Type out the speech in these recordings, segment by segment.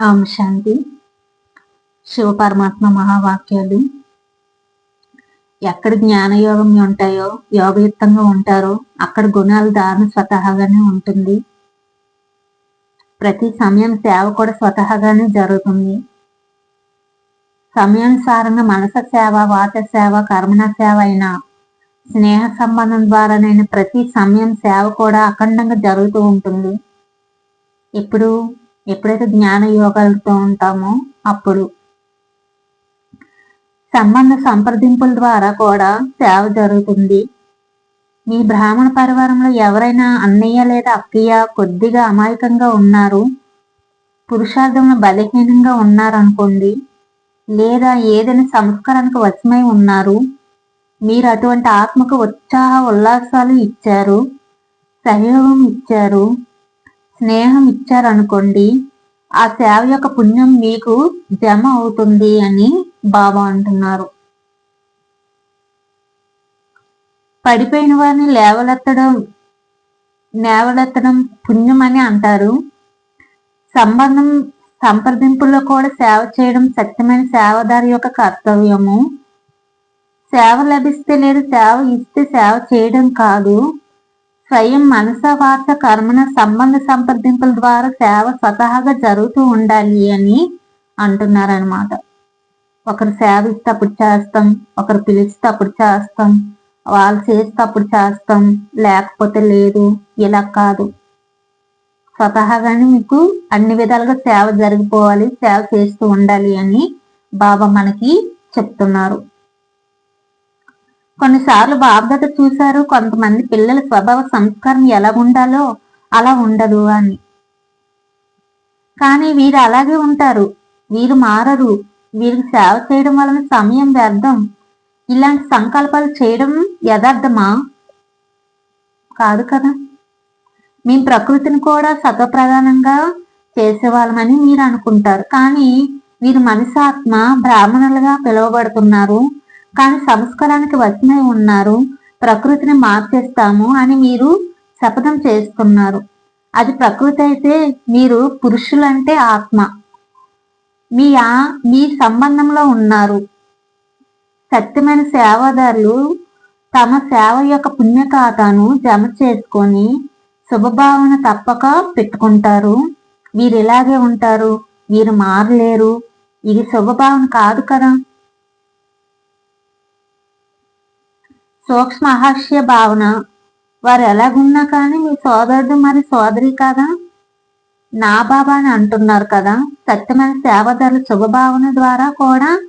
ఓం శాంతి. శివ పరమాత్మ మహావాక్యాలు. ఎక్కడ జ్ఞానయోగం ఉంటాయో యోగయుక్తంగా ఉంటారో అక్కడ గుణాలు దారుణ స్వతహాగానే ఉంటుంది. ప్రతి సమయం సేవ కూడా స్వతహాగానే జరుగుతుంది. సమయానుసారంగా మనస సేవ వాత సేవ కర్మణ సేవ అయినా స్నేహ సంబంధం ద్వారానైనా ప్రతి సమయం సేవ కూడా అఖండంగా జరుగుతూ ఉంటుంది. ఇప్పుడు ఎప్పుడైతే జ్ఞాన యోగాలతో ఉంటామో అప్పుడు సంబంధ సంప్రదింపుల ద్వారా కూడా సేవ జరుగుతుంది. మీ బ్రాహ్మణ పరివారంలో ఎవరైనా అన్నయ్య లేదా అక్కయ్య కొద్దిగా అమాయకంగా ఉన్నారు పురుషార్థంలో బలహీనంగా ఉన్నారనుకోండి లేదా ఏదైనా సంస్కారానికి వశమై ఉన్నారు మీరు అటువంటి ఆత్మకు ఉత్సాహ ఉల్లాసాలు ఇచ్చారు సహయోగం ఇచ్చారు స్నేహం ఇచ్చారనుకోండి ఆ సేవ యొక్క పుణ్యం మీకు జమ అవుతుంది అని బాబా అంటున్నారు. పడిపోయిన వారిని లేవలెత్తడం లేవలెత్తడం పుణ్యం అని అంటారు. సంబంధం సంప్రదింపుల్లో కూడా సేవ చేయడం సత్యమైన సేవదారి యొక్క కర్తవ్యము. సేవ లభిస్తే లేదు సేవ ఇస్తే సేవ చేయడం కాదు. స్వయం మనస వార్త కర్మణ సంబంధ సంప్రదింపుల ద్వారా సేవ స్వతహాగా జరుగుతూ ఉండాలి అని అంటున్నారనమాట ఒకరు సేవ ఇస్తే అప్పుడు చేస్తాం ఒకరు పిలిస్తే అప్పుడు చేస్తాం వాళ్ళు చేస్తే అప్పుడు చేస్తాం లేకపోతే లేదు ఇలా కాదు. స్వతహాగానే మీకు అన్ని విధాలుగా సేవ జరిగిపోవాలి సేవ చేస్తూ ఉండాలి అని బాబా మనకి చెప్తున్నారు. కొన్నిసార్లు బాధ్యత చూశారు కొంతమంది పిల్లల స్వభావ సంస్కారం ఎలా ఉండాలో అలా ఉండదు అని. కానీ వీరు అలాగే ఉంటారు. వీరు మారరు. వీరికి సేవ చేయడం వలన సమయం వ్యర్థం. ఇలాంటి సంకల్పాలు చేయడం యథార్థమా? కాదు కదా. మేము ప్రకృతిని కూడా సత్వప్రధానంగా చేసేవాళ్ళమని మీరు అనుకుంటారు. కానీ వీరు మనిషాత్మ బ్రాహ్మణులుగా పిలువబడుతున్నారు. కానీ సంస్కారానికి వచనై ఉన్నారు. ప్రకృతిని మార్చేస్తాము అని మీరు శపథం చేస్తున్నారు. అది ప్రకృతి అయితే మీరు పురుషులంటే ఆత్మ. మీ ఆ మీ సంబంధంలో ఉన్నారు. సత్యమైన సేవాదారులు తమ సేవ యొక్క పుణ్య ఖాతాను జమ చేసుకొని శుభభావన తప్పక పెట్టుకుంటారు. వీరు ఇలాగే ఉంటారు. వీరు మారలేరు. ఇది శుభభావన కాదు కదా. సూక్ష్మ భావన. వారు ఎలాగున్నా కానీ మీ సోదరుడు మరి సోదరి కాదా. నా బాబా అని అంటున్నారు కదా. సత్యమైన సేవదారుల శుభభావన ద్వారా కూడా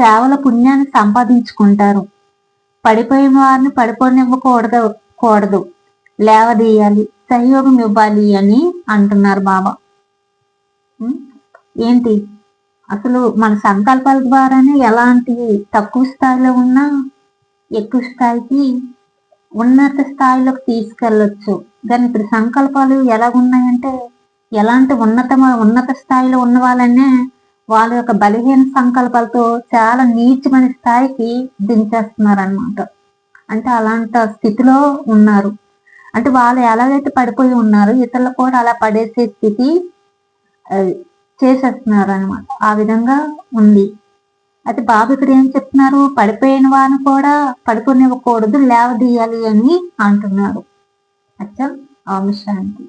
సేవల పుణ్యాన్ని సంపాదించుకుంటారు. పడిపోయిన వారిని పడిపోనివ్వకూడదు కూడదు. లేవదీయాలి సహయోగం ఇవ్వాలి అని అంటున్నారు బాబా. ఏంటి? అసలు మన సంకల్పాల ద్వారానే ఎలాంటి తక్కువ స్థాయిలో ఉన్నా ఎక్కువ స్థాయికి ఉన్నత స్థాయిలోకి తీసుకెళ్ళొచ్చు. దాని ఇప్పుడు సంకల్పాలు ఎలాగున్నాయంటే ఎలాంటి ఉన్నత ఉన్నత స్థాయిలో ఉన్న వాళ్ళనే వాళ్ళ యొక్క బలహీన సంకల్పాలతో చాలా నీచమైన స్థాయికి దించేస్తున్నారనమాట అంటే అలాంటి స్థితిలో ఉన్నారు. అంటే వాళ్ళు ఎలాగైతే పడిపోయి ఉన్నారో ఇతరులు కూడా అలా పడేసే స్థితి చేసేస్తున్నారు అనమాట ఆ విధంగా ఉంది. అయితే బాబు ఇక్కడ ఏం చెప్తున్నారు? పడిపోయిన వారిని కూడా పడుకునివ్వకూడదు లేవదీయాలి అని అంటున్నారు అచ్చం ఆమె శాంతి